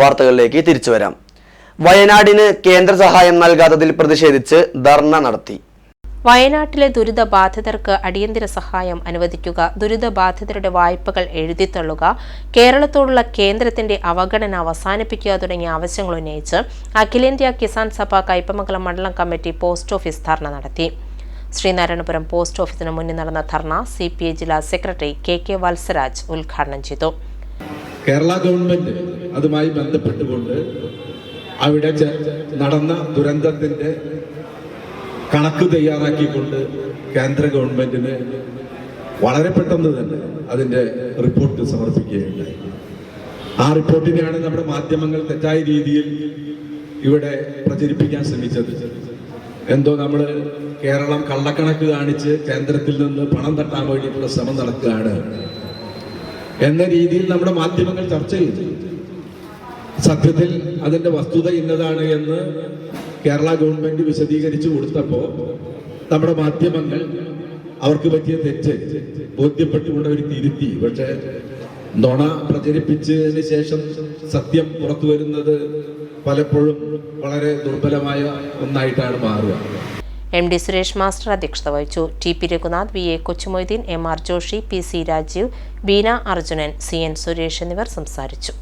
വാർത്തകളിലേക്ക് തിരിച്ചു വരാം. വയനാടിന് കേന്ദ്ര സഹായം നൽകാത്തതിൽ പ്രതിഷേധിച്ച് ധർണ നടത്തി. വയനാട്ടിലെ ദുരിതബാധിതർക്ക് അടിയന്തര സഹായം അനുവദിക്കുക ദുരിതബാധിതരുടെ വായ്പകൾ എഴുതിത്തള്ളുക കേരളത്തോടുള്ള കേന്ദ്രത്തിന്റെ അവഗണന അവസാനിപ്പിക്കുക തുടങ്ങിയ ആവശ്യങ്ങൾ ഉന്നയിച്ച് അഖിലേന്ത്യാ കിസാൻ സഭ കയ്പമംഗലം മണ്ഡലം കമ്മിറ്റി പോസ്റ്റ് ഓഫീസ് ധർണ നടത്തി. ശ്രീനാരായണപുരം പോസ്റ്റ് ഓഫീസിന് മുന്നിൽ നടന്ന ധർണ സി പി ഐ ജില്ലാ സെക്രട്ടറി കെ കെ വത്സരാജ് ഉദ്ഘാടനം ചെയ്തു. കേരള ഗവൺമെന്റ് അതുമായി ബന്ധപ്പെട്ടുകൊണ്ട് അവിടെ നടന്ന ദുരന്തത്തിന്റെ കണക്ക് തയ്യാറാക്കിക്കൊണ്ട് കേന്ദ്ര ഗവൺമെന്റിന് വളരെ പെട്ടെന്ന് തന്നെ അതിന്റെ റിപ്പോർട്ട് സമർപ്പിക്കുകയുണ്ടായി. ആ റിപ്പോർട്ടിനെയാണ് നമ്മുടെ മാധ്യമങ്ങൾ തെറ്റായ രീതിയിൽ ഇവിടെ പ്രചരിപ്പിക്കാൻ ശ്രമിച്ചത്. എന്തോ നമ്മൾ കേരളം കള്ളക്കണക്ക് കാണിച്ച് കേന്ദ്രത്തിൽ നിന്ന് പണം തട്ടാൻ വേണ്ടിയിട്ടുള്ള ശ്രമം നടക്കുകയാണ് എന്ന രീതിയിൽ നമ്മുടെ മാധ്യമങ്ങൾ ചർച്ച ചെയ്തു. സത്യത്തിൽ അതിന്റെ വസ്തുത ഇന്നതാണ് എന്ന് കേരള ഗവൺമെന്റ് വിശദീകരിച്ചു കൊടുത്തപ്പോൾ നമ്മുടെ മാധ്യമങ്ങൾ അവർക്ക് പറ്റിയ തെറ്റ് ബോധ്യപ്പെട്ടുകൊണ്ട് അവർ തിരുത്തി. പക്ഷെ നുണ പ്രചരിപ്പിച്ചതിന് ശേഷം സത്യം പുറത്തു വരുന്നത് പലപ്പോഴും വളരെ ദുർബലമായ ഒന്നായിട്ടാണ് മാറുക. എം ഡി സുരേഷ് മാസ്റ്റർ അധ്യക്ഷത വഹിച്ചു. T P Raghunath V A Kochumoideen M R Joshi P C Rajeev Beena Arjunan C N Suresh എന്നിവർ സംസാരിച്ചു.